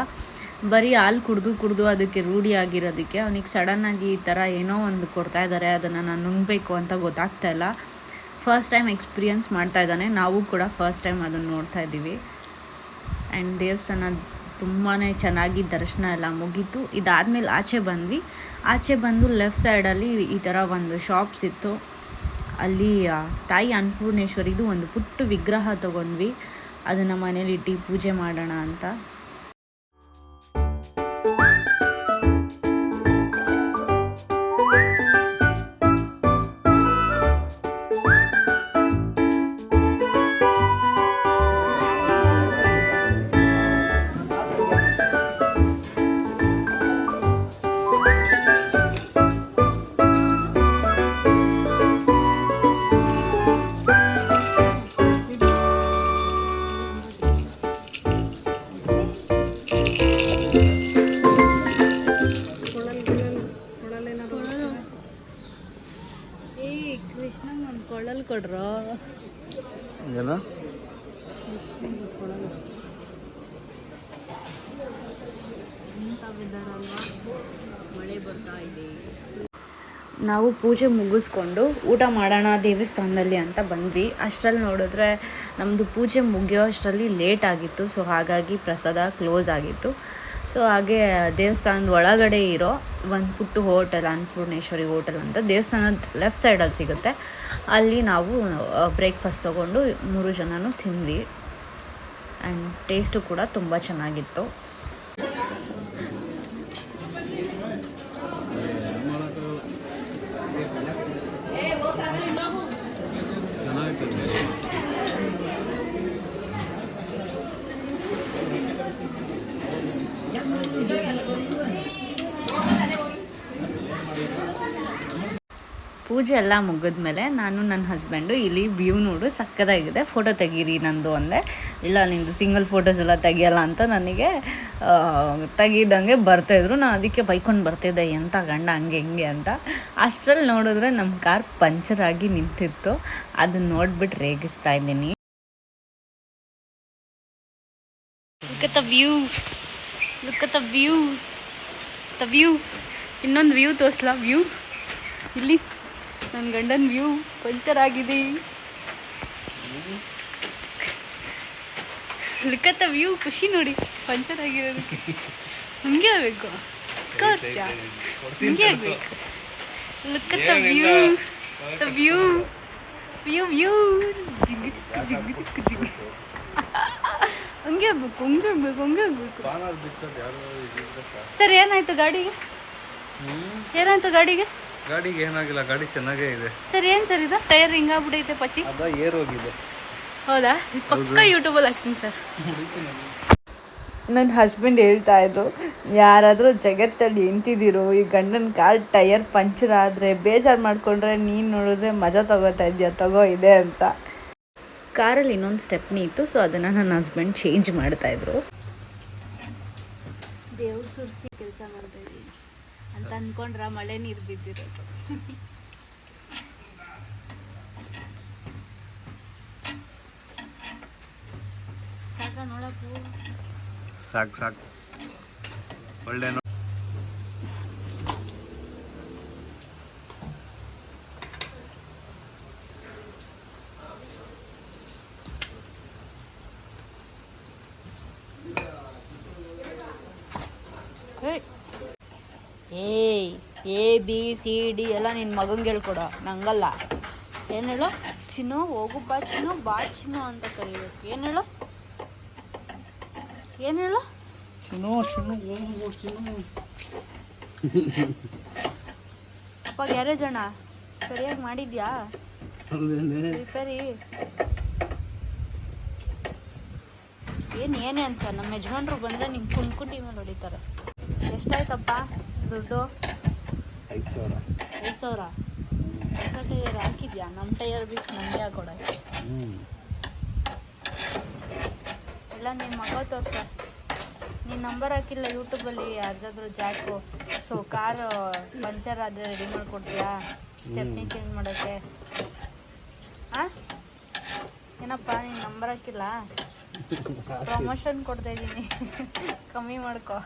ಬರೀ ಹಾಲು ಕುಡಿದು ಕುಡಿದು ಅದಕ್ಕೆ ರೂಢಿ ಆಗಿರೋದಕ್ಕೆ ಅವನಿಗೆ ಸಡನ್ನಾಗಿ ಈ ಥರ ಏನೋ ಒಂದು ಕೊಡ್ತಾ ಇದ್ದಾರೆ ಅದನ್ನು ನಾನು ನುಂಗಬೇಕು ಅಂತ ಗೊತ್ತಾಗ್ತಾ ಇಲ್ಲ. ಫಸ್ಟ್ ಟೈಮ್ ಎಕ್ಸ್ಪೀರಿಯನ್ಸ್ ಮಾಡ್ತಾ ಇದ್ದಾನೆ. ನಾವು ಕೂಡ ಫಸ್ಟ್ ಟೈಮ್ ಅದನ್ನು ನೋಡ್ತಾ ಇದ್ದೀವಿ. ಆ್ಯಂಡ್ ದೇವಸ್ಥಾನ ತುಂಬಾ ಚೆನ್ನಾಗಿ ದರ್ಶನ ಎಲ್ಲ ಮುಗೀತು. ಇದಾದಮೇಲೆ ಆಚೆ ಬಂದ್ವಿ. ಆಚೆ ಬಂದು ಲೆಫ್ಟ್ ಸೈಡಲ್ಲಿ ಈ ಥರ ಒಂದು ಶಾಪ್ಸ್ ಇತ್ತು. ಅಲ್ಲಿ ತಾಯಿ ಅನ್ನಪೂರ್ಣೇಶ್ವರಿದು ಒಂದು ಪುಟ್ಟ ವಿಗ್ರಹ ತೊಗೊಂಡ್ವಿ. ಅದನ್ನು ಮನೇಲಿ ಇಟ್ಟು ಪೂಜೆ ಮಾಡೋಣ ಅಂತ. ನಾವು ಪೂಜೆ ಮುಗಿಸ್ಕೊಂಡು ಊಟ ಮಾಡೋಣ ದೇವಸ್ಥಾನದಲ್ಲಿ ಅಂತ ಬಂದ್ವಿ. ಅಷ್ಟರಲ್ಲಿ ನೋಡಿದ್ರೆ ನಮ್ಮದು ಪೂಜೆ ಮುಗಿಯೋ ಅಷ್ಟರಲ್ಲಿ ಲೇಟ್ ಆಗಿತ್ತು. ಸೊ ಹಾಗಾಗಿ ಪ್ರಸಾದ ಕ್ಲೋಸ್ ಆಗಿತ್ತು. ಸೊ ಹಾಗೆ ದೇವಸ್ಥಾನದ ಒಳಗಡೆ ಇರೋ ಒಂದು ಪುಟ್ಟು ಹೋಟೆಲ್, ಅನ್ನಪೂರ್ಣೇಶ್ವರಿ ಹೋಟೆಲ್ ಅಂತ ದೇವಸ್ಥಾನದ ಲೆಫ್ಟ್ ಸೈಡಲ್ಲಿ ಸಿಗುತ್ತೆ. ಅಲ್ಲಿ ನಾವು ಬ್ರೇಕ್ಫಾಸ್ಟ್ ತೊಗೊಂಡು ಮೂರು ಜನನೂ ತಿಂದ್ವಿ. ಆ್ಯಂಡ್ ಟೇಸ್ಟು ಕೂಡ ತುಂಬ ಚೆನ್ನಾಗಿತ್ತು. ಪೂಜೆ ಎಲ್ಲ ಮುಗಿದ್ಮೇಲೆ ನಾನು ನನ್ನ ಹಸ್ಬೆಂಡು ಇಲ್ಲಿ ವ್ಯೂ ನೋಡು, ಸಕ್ಕದಾಗಿದೆ. ಫೋಟೋ ತೆಗೀರಿ ನಂದು ಅಂದೆ. ಇಲ್ಲ, ನಿಂದು ಸಿಂಗಲ್ ಫೋಟೋಸ್ ಎಲ್ಲ ತೆಗಿಯಲ್ಲ ಅಂತ ನನಗೆ ತೆಗೀದಂಗೆ ಬರ್ತಾಯಿದ್ರು ನಾನು ಅದಕ್ಕೆ ಬೈಕೊಂಡು ಬರ್ತಿದ್ದೆ ಎಂಥ ಗಂಡ ಹಂಗೆ ಹಿಂಗೆ ಅಂತ. ಅಷ್ಟರಲ್ಲಿ ನೋಡಿದ್ರೆ ನಮ್ಮ ಕಾರ್ ಪಂಚರ್ ಆಗಿ ನಿಂತಿತ್ತು. ಅದನ್ನ ನೋಡ್ಬಿಟ್ಟು ರೇಗಿಸ್ತಾ ಇದ್ದೀನಿ. View the view the view ಇನ್ನೊಂದು ವ್ಯೂ ತೋರಿಸ್ಲಾ? ವ್ಯೂ ಇಲ್ಲಿ. ನನ್ನ ಗಂಡನ ವ್ಯೂ ಪಂಚರ್ ಆಗಿದೆ. ಲಿಕ್ಕತ್ತ ವ್ಯೂ ಖುಷಿ ನೋಡಿ ಪಂಚರ್ ಆಗಿರೋದಕ್ಕೆ. ಹಂಗೆ ಆಗಬೇಕು. ಹಂಗೆ ಆಗ್ಬೇಕು. ಲಿಕ್ಕತ್ತ view the view view view ಜಿಗ್ ಜಿಗ್ ಜಿಗ್ ಜಿಗ್ ಜಿಗ್. ಹಂಗೆ ಆಗ್ಬೇಕು ಹಂಗೆ ಆಗ್ಬೇಕು ಹಂಗೆ ಆಗ್ಬೇಕು. ಸರ್ ಏನಾಯ್ತು ಗಾಡಿಗೆ? ಏನಾಯ್ತು ಗಾಡಿಗೆ? ಗಾಡಿಗೆ ಏನಾಗಿಲ್ಲ ಗಾಡಿ ಚೆನ್ನಾಗೇ ಇದೆ. ಸರ್ ಏನ್ ಸರ್ ಇದು? ಟೈರ್ ಹಿಂಗಾಗ್ಬಿಟ್ಟೈತೆ ಪಚ್ಚಿ. ಅದ ಏರ್ ಹೋಗಿದೆ. ಹೌದಾ? ಪಕ್ಕ ಯೂಟ್ಯೂಬಲ್ಲಿ ಹಾಕ್ತೀನಿ ಸರ್. ನನ್ನ ಹಸ್ಬೆಂಡ್ ಹೇಳ್ತಾ ಇದ್ರು ಯಾರಾದರೂ ಜಗತ್ತಲ್ಲಿ ನಿಂತಿದ್ದೀರೋ ಈ ಗಂಡನ ಕಾರ್ ಟೈರ್ ಪಂಚರ್ ಆದರೆ ಬೇಜಾರು ಮಾಡ್ಕೊಂಡ್ರೆ ನೀನು ನೋಡಿದ್ರೆ ಮಜಾ ತಗೋತಾ ಇದೆಯಾ? ತಗೋ ಇದೆ ಅಂತ. ಕಾರಲ್ಲಿ ಇನ್ನೊಂದು ಸ್ಟೆಪ್ನಿ ಇತ್ತು ಸೊ ಅದನ್ನು ನನ್ನ ಹಸ್ಬೆಂಡ್ ಚೇಂಜ್ ಮಾಡ್ತಾಯಿದ್ರು ದೇವ್ರು ಸುರಿಸಿ ಕೆಲಸ ಮಾಡ್ತಾ ಅಂತ ಅಂದ್ಕೊಂಡ್ರ ಮಳೆ ನೀರು ಬಿದ್ದಿರೋದು. ಸಾಕ ನೋಡಕ್ಕೂ? ಸಾಕ್ ಸಾಕ್. ಒಳ್ಳೆ ಸಿ ಡಿ ಎಲ್ಲ ನಿನ್ನ ಮಗಂಗೆ ಹೇಳ್ಕೊಡ. ನಂಗಲ್ಲ. ಏನು ಹೇಳು? ಚಿನ್ನೋ ಹೋಗು ಬಾ ಚಿನ್ನು ಬಾ ಚಿನ್ನು ಅಂತ ಕರಿಬೇಕು. ಏನು ಹೇಳು? ಏನು ಹೇಳು? ಅಪ್ಪ ಗ್ಯಾರೇಜ್ ಅಣ್ಣ? ಸರಿಯಾಗಿ ಮಾಡಿದ್ಯಾ? ರಿಪೇರಿ. ಏನು ಏನೇ ಅಂತ? ನಮ್ಮ ಯಜಮಾನ್ರು ಬಂದರೆ ನಿಮ್ಗೆ ಕುಂಕುಂಟಿ ಮೇಲೆ ಹೊಡಿತಾರೆ. ಎಷ್ಟಾಯ್ತಪ್ಪ ದುಡ್ಡು? ಐದು ಸಾವಿರ ಐದು ಸಾವಿರ ಹೊಸ ಟೈಯರ್ ಹಾಕಿದ್ಯಾ? ನಮ್ಮ ಟೈಯರ್ ಬೀಚ್ ನಮಗೆ ಹ್ಞೂ ಇಲ್ಲ ನಿಮ್ಮ ಮಗ ತೋರ್ಸ. ನೀನು ನಂಬರ್ ಹಾಕಿಲ್ಲ ಯೂಟ್ಯೂಬಲ್ಲಿ ಯಾರ್ದಾದ್ರೂ ಜಾಕು. ಸೊ ಕಾರ್ ಪಂಚರ್ ಆದರೆ ರೆಡಿ ಮಾಡಿಕೊಡ್ತೀಯಾ? ಸ್ಟೆಪ್ನಿ ಚೇಂಜ್ ಮಾಡೋಕ್ಕೆ. ಹಾಂ ಏನಪ್ಪ ನೀನು ನಂಬರ್ ಹಾಕಿಲ್ಲ? ಪ್ರಮೋಷನ್ ಕೊಡ್ತಾ ಇದ್ದೀನಿ ಕಮ್ಮಿ ಮಾಡ್ಕೊ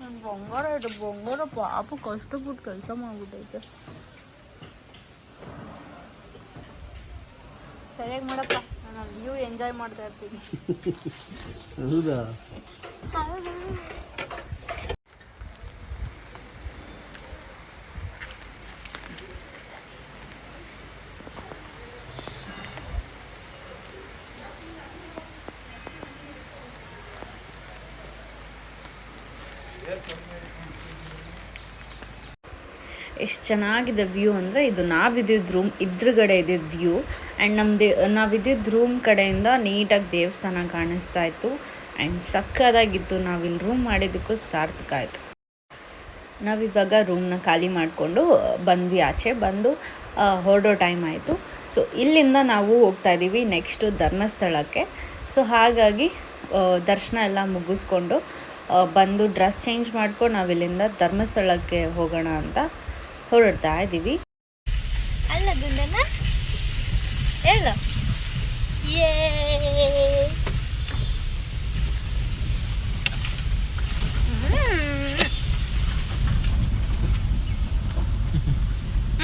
ನನ್ ಬಂಗಾರ ಇದು ಬಂಗಾರ ಪಾಪ ಕಷ್ಟಪಟ್ಟು ಕೆಲಸ ಮಾಡ್ಬಿಟ್ಟೈತೆ. ಸರಿಯಾಗಿ ಮಾಡಪ್ಪ ನಾನು ವ್ಯೂ ಎಂಜಾಯ್ ಮಾಡ್ತಾ ಇರ್ತೀನಿ. ಹೌದಾ ಎಷ್ಟು ಚೆನ್ನಾಗಿದೆ ವ್ಯೂ ಅಂದರೆ ಇದು ನಾವಿದ್ದಿದ್ದು ರೂಮ್ ಇದ್ರಗಡೆ ಇದ್ದಿದ್ದು ವ್ಯೂ. ಆ್ಯಂಡ್ ನಮ್ಮ ದೇ ನಾವಿದ್ದಿದ್ದ ರೂಮ್ ಕಡೆಯಿಂದ ನೀಟಾಗಿ ದೇವಸ್ಥಾನ ಕಾಣಿಸ್ತಾ ಇತ್ತು. ಆ್ಯಂಡ್ ಸಕ್ಕದಾಗಿತ್ತು ನಾವಿಲ್ಲಿ ರೂಮ್ ಮಾಡಿದ್ದಕ್ಕೂ ಸಾರ್ಥಕ ಆಯಿತು. ನಾವಿವಾಗ ರೂಮ್ನ ಖಾಲಿ ಮಾಡಿಕೊಂಡು ಬಂದ್ವಿ ಆಚೆ. ಬಂದು ಹೊರಡೋ ಟೈಮ್ ಆಯಿತು. ಸೊ ಇಲ್ಲಿಂದ ನಾವು ಹೋಗ್ತಾ ಇದ್ದೀವಿ ನೆಕ್ಸ್ಟು ಧರ್ಮಸ್ಥಳಕ್ಕೆ. ಸೊ ಹಾಗಾಗಿ ದರ್ಶನ ಎಲ್ಲ ಮುಗಿಸ್ಕೊಂಡು ಬಂದು ಡ್ರೆಸ್ ಚೇಂಜ್ ಮಾಡ್ಕೊಂಡು ನಾವಿಲ್ಲಿಂದ ಧರ್ಮಸ್ಥಳಕ್ಕೆ ಹೋಗೋಣ ಅಂತ ಹೊರಡ್ತಾ ಇದ್ದೀವಿ ಅಲ್ಲ ಗುಂಡನ ಹೇಳು. ಏ.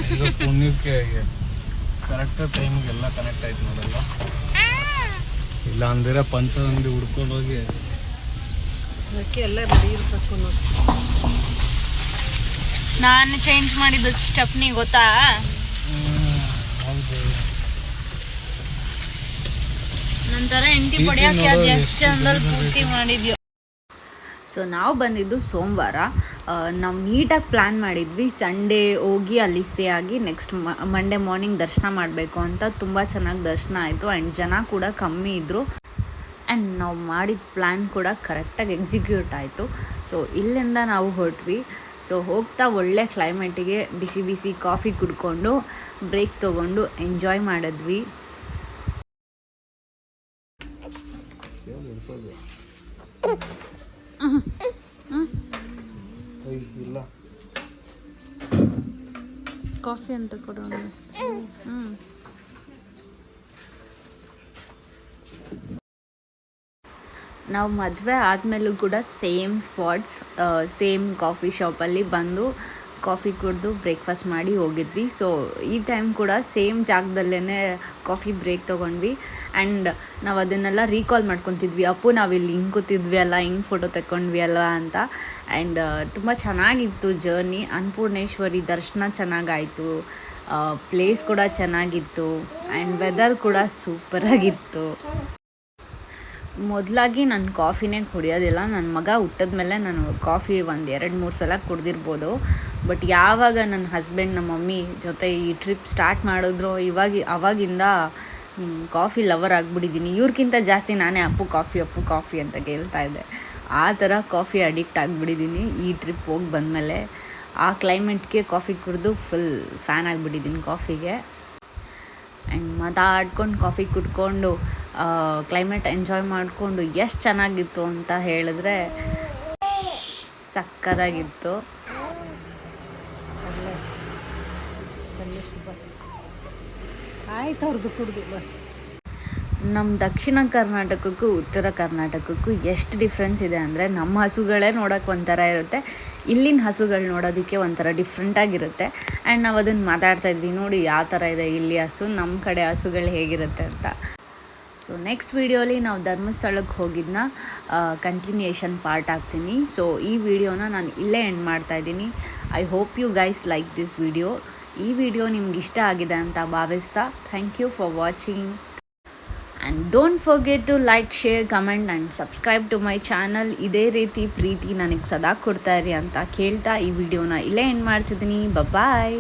ಇದು ಪುಣ್ಯಕ್ಕೆ ಕರೆಕ್ಟ್ ಟೈಮಿಗೆ ಎಲ್ಲ ಕನೆಕ್ಟ್ ಆಯ್ತು ನೋಡಲ್ಲ ಇಲ್ಲ ಅಂದ್ರೆ ಪಂಚ ಅಂಗಡಿ ಹುಡ್ಕೊಂಡು ಹೋಗಿ ಅದಕ್ಕೆ ಎಲ್ಲ ರೆಡಿ ಇರ್ಬೇಕು ನೋಡಿ ನಾನು ಚೇಂಜ್ ಮಾಡಿದ್ದು ಸ್ಟೆಪ್ನಿ ಗೊತ್ತಾ? ನಂತರ ಎಂಟಿ ಪಡೆಯೋಕೆ ಅದು ಎಷ್ಟು ಚಂದ್ರಲ್ಲಿ ಪೂರ್ತಿ ಮಾಡಿದ್ಯೋ. ಸೊ ನಾವು ಬಂದಿದ್ದು ಸೋಮವಾರ. ನಾವು ನೀಟಾಗಿ ಪ್ಲ್ಯಾನ್ ಮಾಡಿದ್ವಿ. ಸಂಡೇ ಹೋಗಿ ಅಲ್ಲಿ ಸ್ಟೇ ಆಗಿ ನೆಕ್ಸ್ಟ್ ಮಂಡೇ ಮಾರ್ನಿಂಗ್ ದರ್ಶನ ಮಾಡಬೇಕು ಅಂತ ತುಂಬ ಚೆನ್ನಾಗಿ ದರ್ಶನ ಆಯಿತು. ಆ್ಯಂಡ್ ಜನ ಕೂಡ ಕಮ್ಮಿ ಇದ್ದರು ಆ್ಯಂಡ್ ನಾವು ಮಾಡಿದ ಪ್ಲ್ಯಾನ್ ಕೂಡ ಕರೆಕ್ಟಾಗಿ ಎಕ್ಸಿಕ್ಯೂಟ್ ಆಯಿತು. ಸೊ ಇಲ್ಲಿಂದ ನಾವು ಹೊರಟ್ವಿ. ಸೊ ಹೋಗ್ತಾ ಒಳ್ಳೆ ಕ್ಲೈಮೇಟಿಗೆ ಬಿಸಿ ಬಿಸಿ ಕಾಫಿ ಕುಡ್ಕೊಂಡು ಬ್ರೇಕ್ ತೊಗೊಂಡು ಎಂಜಾಯ್ ಮಾಡಿದ್ವಿ. ಕಾಫಿ ಅಂತ ಕೊಡೋಣ ಹ್ಞೂ ನಾವು ಮದುವೆ ಆದಮೇಲೂ ಕೂಡ ಸೇಮ್ ಸ್ಪಾಟ್ಸ್ ಸೇಮ್ ಕಾಫಿ ಶಾಪಲ್ಲಿ ಬಂದು ಕಾಫಿ ಕುಡಿದು ಬ್ರೇಕ್ಫಾಸ್ಟ್ ಮಾಡಿ ಹೋಗಿದ್ವಿ. ಸೊ ಈ ಟೈಮ್ ಕೂಡ ಸೇಮ್ ಜಾಗದಲ್ಲೇ ಕಾಫಿ ಬ್ರೇಕ್ ತೊಗೊಂಡ್ವಿ. ಆ್ಯಂಡ್ ನಾವು ಅದನ್ನೆಲ್ಲ ರೀಕಾಲ್ ಮಾಡ್ಕೊತಿದ್ವಿ. ಅಪ್ಪು ಇಲ್ಲಿ ಹಿಂಗೆ ಕೂತಿದ್ವಿ ಅಲ್ಲ, ಹಿಂಗೆ ಫೋಟೋ ತಗೊಂಡ್ವಿ ಅಲ್ಲ ಅಂತ. ಆ್ಯಂಡ್ ತುಂಬ ಚೆನ್ನಾಗಿತ್ತು ಜರ್ನಿ ಅನ್ನಪೂರ್ಣೇಶ್ವರಿ ದರ್ಶನ ಚೆನ್ನಾಗಾಯಿತು. ಪ್ಲೇಸ್ ಕೂಡ ಚೆನ್ನಾಗಿತ್ತು. ಆ್ಯಂಡ್ ವೆದರ್ ಕೂಡ ಸೂಪರಾಗಿತ್ತು ಮೊದಲಾಗಿ ನಾನು ಕಾಫಿನೇ ಕುಡಿಯೋದಿಲ್ಲ. ನನ್ನ ಮಗ ಹುಟ್ಟಿದ ಮೇಲೆ ನಾನು ಕಾಫಿ ಒಂದು ಎರಡು, ಮೂರು ಸಲ ಕುಡ್ದಿರ್ಬೋದು. ಬಟ್ ಯಾವಾಗ ನನ್ನ ಹಸ್ಬೆಂಡ್ ನಮ್ಮ ಮಮ್ಮಿ ಜೊತೆ ಈ ಟ್ರಿಪ್ ಸ್ಟಾರ್ಟ್ ಮಾಡಿದ್ರು, ಇವಾಗ, ಅವಾಗಿಂದ ಕಾಫಿ ಲವರ್ ಆಗಿಬಿಟ್ಟಿದ್ದೀನಿ ಇವ್ರಿಗಿಂತ ಜಾಸ್ತಿ ನಾನೇ ಅಪ್ಪು ಕಾಫಿ ಅಪ್ಪು ಕಾಫಿ ಅಂತ ಕೇಳ್ತಾ ಇದ್ದೆ. ಆ ಥರ ಕಾಫಿ ಅಡಿಕ್ಟ್ ಆಗಿಬಿಟ್ಟಿದ್ದೀನಿ ಈ ಟ್ರಿಪ್ ಹೋಗಿ ಬಂದಮೇಲೆ. ಆ ಕ್ಲೈಮೇಟ್ಗೆ ಕಾಫಿ ಕುಡಿದು ಫುಲ್ ಫ್ಯಾನ್ ಆಗಿಬಿಟ್ಟಿದ್ದೀನಿ ಕಾಫಿಗೆ. ಆ್ಯಂಡ್ ಮಾತಾಡ್ಕೊಂಡು ಕಾಫಿ ಕುಡ್ಕೊಂಡು ಕ್ಲೈಮೇಟ್ ಎಂಜಾಯ್ ಮಾಡಿಕೊಂಡು ಎಷ್ಟು ಚೆನ್ನಾಗಿತ್ತು ಅಂತ ಹೇಳಿದ್ರೆ ಸಕ್ಕದಾಗಿತ್ತು. ಆಯ್ತು ಅವ್ರದ್ದು ಕುಡ್ದು ನಮ್ಮ ದಕ್ಷಿಣ ಕರ್ನಾಟಕಕ್ಕೂ ಉತ್ತರ ಕರ್ನಾಟಕಕ್ಕೂ ಎಷ್ಟು ಡಿಫ್ರೆನ್ಸ್ ಇದೆ ಅಂದರೆ ನಮ್ಮ ಹಸುಗಳೇ ನೋಡೋಕೆ ಒಂಥರ ಇರುತ್ತೆ. ಇಲ್ಲಿನ ಹಸುಗಳು ನೋಡೋದಕ್ಕೆ ಒಂಥರ ಡಿಫ್ರೆಂಟಾಗಿರುತ್ತೆ ಆ್ಯಂಡ್ ನಾವು ಅದನ್ನು ಮಾತಾಡ್ತಾ ಇದ್ವಿ ನೋಡಿ ಯಾವ ಥರ ಇದೆ ಇಲ್ಲಿ ಹಸು ನಮ್ಮ ಕಡೆ ಹಸುಗಳು ಹೇಗಿರುತ್ತೆ ಅಂತ. ಸೊ ನೆಕ್ಸ್ಟ್ ವೀಡಿಯೋಲಿ ನಾವು ಧರ್ಮಸ್ಥಳಕ್ಕೆ ಹೋಗಿದ್ದನ್ನ ಕಂಟಿನ್ಯೂಯೇಷನ್ ಪಾರ್ಟ್ ಆಗ್ತೀನಿ ಸೊ ಈ ವಿಡಿಯೋನ ನಾನು ಇಲ್ಲೇ ಎಂಡ್ ಮಾಡ್ತಾ ಇದ್ದೀನಿ. I hope you guys like this video ಈ ವಿಡಿಯೋ ನಿಮ್ಗೆ ಇಷ್ಟ ಆಗಿದೆ ಅಂತ ಭಾವಿಸ್ತಾ thank you for watching and don't forget to like share comment and subscribe to my channel ಇದೇ ರೀತಿ ಪ್ರೀತಿ ನನಗೆ ಸದಾ ಕೊಡ್ತಾ ಇರಿ ಅಂತ ಕೇಳ್ತಾ ಈ ವಿಡಿಯೋನ ಇಲ್ಲೇ ಎಂಡ್ ಮಾಡ್ತಿದ್ದೀನಿ. ಬಾಯ್